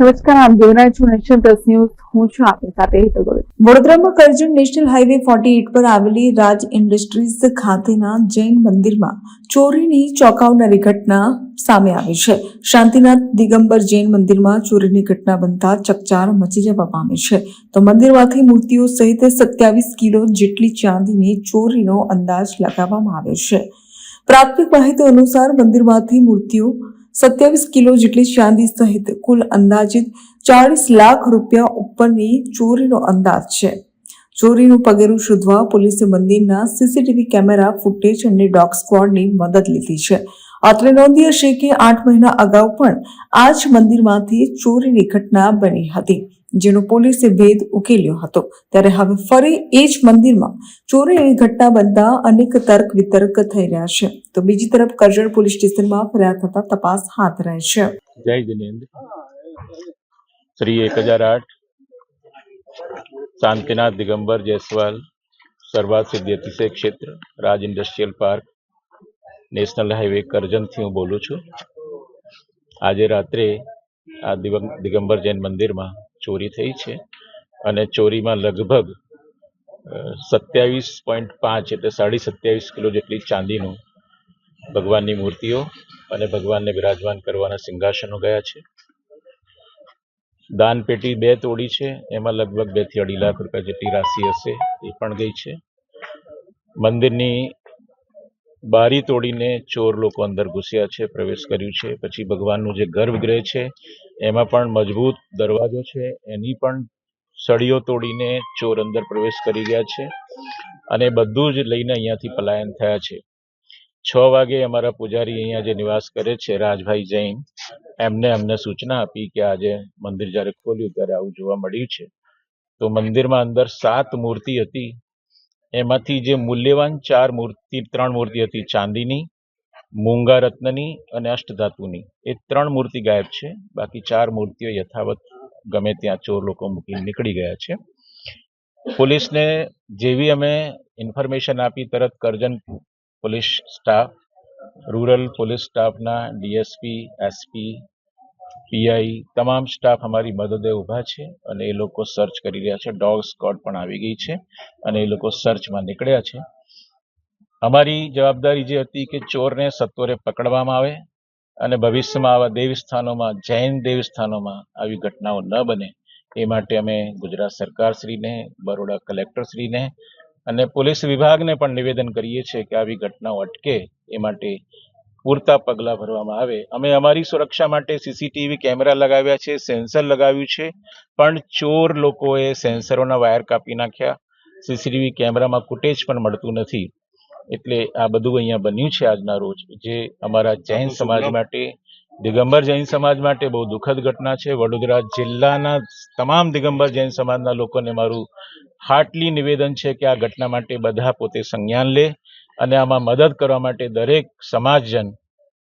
નમસ્કાર, આપ જોઈ છો નેશનલ પ્લસ ન્યૂઝ. હું છું આપની સાથે ગોવિંદ. વડોદરામાં Karjan national highway forty eight પર આવેલી રાજ ઇન્ડસ્ટ્રીઝ ખાતેના જૈન મંદિરમાં ચોરીની ચોંકાવનારી ઘટના સામે આવી છે. શાંતિનાથ દિગંબર જૈન મંદિરમાં ચોરીની ઘટના બનતા ચકચાર મચી જવા પામી છે. તો મંદિરમાંથી મૂર્તિઓ સહિત સત્યાવીસ કિલો જેટલી ચાંદીની ચોરીનો અંદાજ લગાવવામાં આવ્યો છે. પ્રાથમિક માહિતી અનુસાર મંદિરમાંથી મૂર્તિઓ સત્યાવીસ કિલો જેટલી ચાંદી સહિત કુલ અંદાજિત ચાળીસ લાખ રૂપિયા ઉપરની ચોરીનો અંદાજ છે. ચોરીનું પગેરું શોધવા પોલીસે મંદિરના સીસીટીવી કેમેરા ફૂટેજ અને ડોગ સ્ક્વોડની મદદ લીધી છે. અત્રે નોંધ્ય છે કે આઠ મહિના અગાઉ પણ આ જ મંદિરમાંથી ચોરીની ઘટના બની હતી. જેનો પોલીસે ભેદ ઉકેલ્યો હતો. ત્યારે હવે ફરી એ જ મંદિરમાં ચોરીની ઘટના બનતા અનેક તર્ક વિતર્ક થઈ રહ્યા છે. તો બીજી તરફ કરજણ પોલીસ સ્ટેશનમાં ફરિયાદ થતા તપાસ હાથ રહે છે. જય જિનેન્દ્ર. શ્રી એક હજાર આઠ. શાંતિનાથ દિગંબર જયસ્વાલ સર્વાત સિદ્ધિ ક્ષેત્ર, Raj industrial park, national highway કરજણથી હું બોલું છું. આજે રાત્રે આ દિગંબર જૈન મંદિરમાં ચોરી થઈ છે અને ચોરીમાં લગભગ સત્યાવીસ પોઈન્ટ પાંચ એટલે સાડી સત્યાવીસ કિલો જેટલી ચાંદીનું ભગવાનની મૂર્તિઓ અને ભગવાનને બિરાજમાન કરવાના સિંહાસનો ગયા છે. દાનપેટી બે તોડી છે, એમાં લગભગ બેથી અઢી લાખ રૂપિયા જેટલી રાશિ હશે એ પણ ગઈ છે. મંદિરની બારી તોડીને ચોર લોકો અંદર ઘૂસ્યા છે, પ્રવેશ કર્યું છે. પછી ભગવાનનું જે ગર્ભગૃહ છે એમાં પણ મજબૂત દરવાજો છે. એની પણ સળીઓ તોડીને ચોર અંદર પ્રવેશ કરી ગયા છે અને બધું જ લઈને અહીંયાથી પલાયન થયા છે. છ વાગે અમારા પૂજારી અહીંયા જે નિવાસ કરે છે, રાજભાઈ જૈન, એમને અમને સૂચના આપી કે આજે મંદિર જ્યારે ખોલ્યું ત્યારે આવું જોવા મળ્યું છે. તો મંદિરમાં અંદર સાત મૂર્તિ હતી. એમાંથી જે મૂલ્યવાન ચાર મૂર્તિ, ત્રણ મૂર્તિ હતી ચાંદીની મૂંગા રત્નની અને અષ્ટધાતુની. એ ત્રણ મૂર્તિ ગાયબ છે. બાકી ચાર મૂર્તિઓ યથાવત ગમે ત્યાં ચોર લોકો મૂકીને નીકળી ગયા છે. પોલીસને જેવી અમે ઇન્ફોર્મેશન આપી તરત Karjan police staff, rural police સ્ટાફના ડીએસપી, એસપી, પીઆઈ તમામ સ્ટાફ અમારી મદદે ઊભા છે અને એ લોકો સર્ચ કરી રહ્યા છે. ડોગ સ્કોડ પણ આવી ગઈ છે અને એ લોકો સર્ચમાં નીકળ્યા છે. અમારી જવાબદારી જે હતી કે ચોરને સત્વરે પકડવામાં આવે અને ભવિષ્યમાં આવા દેવસ્થાનોમાં, જૈન દેવસ્થાનોમાં આવી ઘટનાઓ ન બને, એ માટે અમે ગુજરાત સરકારશ્રીને, બરોડા કલેક્ટરશ્રીને અને પોલીસ વિભાગને પણ નિવેદન કરીએ છીએ કે આવી ઘટનાઓ અટકે, એ માટે પૂરતા પગલાં ભરવામાં આવે. અમે અમારી સુરક્ષા માટે સીસીટીવી કેમેરા લગાવ્યા છે, સેન્સર લગાવ્યું છે, પણ ચોર લોકોએ સેન્સરોના વાયર કાપી નાખ્યા. સીસીટીવી કેમેરામાં ફૂટેજ પણ મળતું નથી. એટલે આ બધું અહીંયા બન્યું છે આજના રોજ જે અમારા જૈન સમાજ માટે દિગંબર જૈન સમાજ માટે બહુ દુઃખદ ઘટના છે. વડોદરા જિલ્લાના તમામ દિગંબર જૈન સમાજના લોકોને મારું હાર્ટલી નિવેદન છે કે આ ઘટના માટે બધા પોતે સંજ્ઞાન લે અને આમાં મદદ કરવા માટે દરેક સમાજજન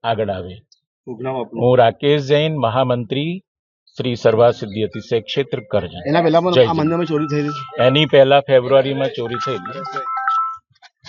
આગળ આવે. હું રાકેશ જૈન મહામંત્રી શ્રી સર્વા સિદ્ધિ અતિશય ક્ષેત્ર કરજણ એના પહેલા ચોરી થઈ એની પહેલા ફેબ્રુઆરીમાં ચોરી થયેલી